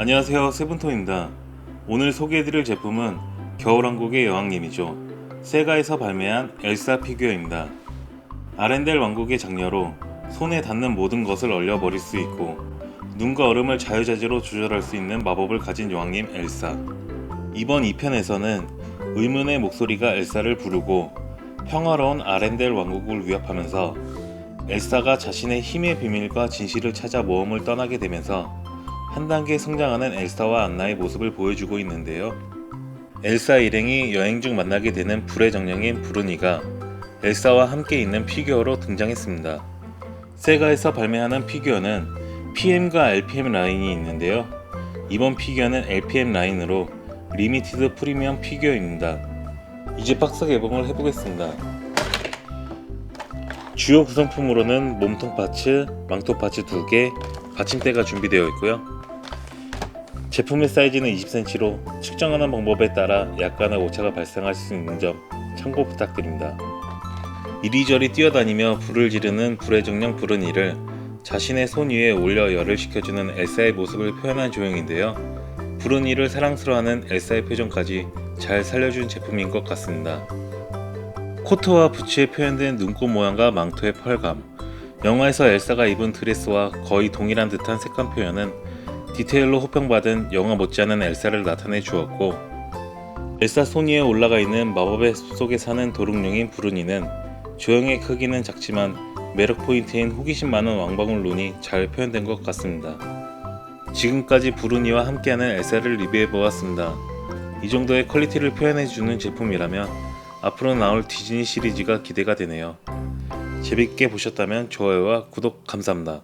안녕하세요 세븐톤입니다. 오늘 소개해드릴 제품은 겨울왕국의 여왕님이죠. 세가에서 발매한 엘사 피규어입니다. 아렌델 왕국의 장녀로 손에 닿는 모든 것을 얼려버릴 수 있고 눈과 얼음을 자유자재로 조절할 수 있는 마법을 가진 여왕님 엘사. 이번 2편에서는 의문의 목소리가 엘사를 부르고 평화로운 아렌델 왕국을 위협하면서 엘사가 자신의 힘의 비밀과 진실을 찾아 모험을 떠나게 되면서 한 단계 성장하는 엘사와 안나의 모습을 보여주고 있는데요. 엘사 일행이 여행 중 만나게 되는 불의 정령인 브루니가 엘사와 함께 있는 피규어로 등장했습니다. 세가에서 발매하는 피규어는 PM과 LPM 라인이 있는데요. 이번 피규어는 LPM 라인으로 리미티드 프리미엄 피규어입니다. 이제 박스 개봉을 해보겠습니다. 주요 구성품으로는 몸통 파츠, 망토 파츠 2개, 받침대가 준비되어 있고요. 제품의 사이즈는 20cm로 측정하는 방법에 따라 약간의 오차가 발생할 수 있는 점 참고 부탁드립니다. 이리저리 뛰어다니며 불을 지르는 불의 정령 브루니를 자신의 손 위에 올려 열을 식혀주는 엘사의 모습을 표현한 조형인데요. 브루니를 사랑스러워하는 엘사의 표정까지 잘 살려준 제품인 것 같습니다. 코트와 부츠에 표현된 눈꽃 모양과 망토의 펄감, 영화에서 엘사가 입은 드레스와 거의 동일한 듯한 색감 표현은 디테일로 호평받은 영화 못지않은 엘사를 나타내 주었고 엘사 손 위에 올라가 있는 마법의 숲속에 사는 도둑룡인 브루니는 조형의 크기는 작지만 매력 포인트인 호기심 많은 왕방울 눈이 잘 표현된 것 같습니다. 지금까지 브루니와 함께하는 엘사를 리뷰해 보았습니다. 이 정도의 퀄리티를 표현해주는 제품이라면 앞으로 나올 디즈니 시리즈가 기대가 되네요. 재밌게 보셨다면 좋아요와 구독 감사합니다.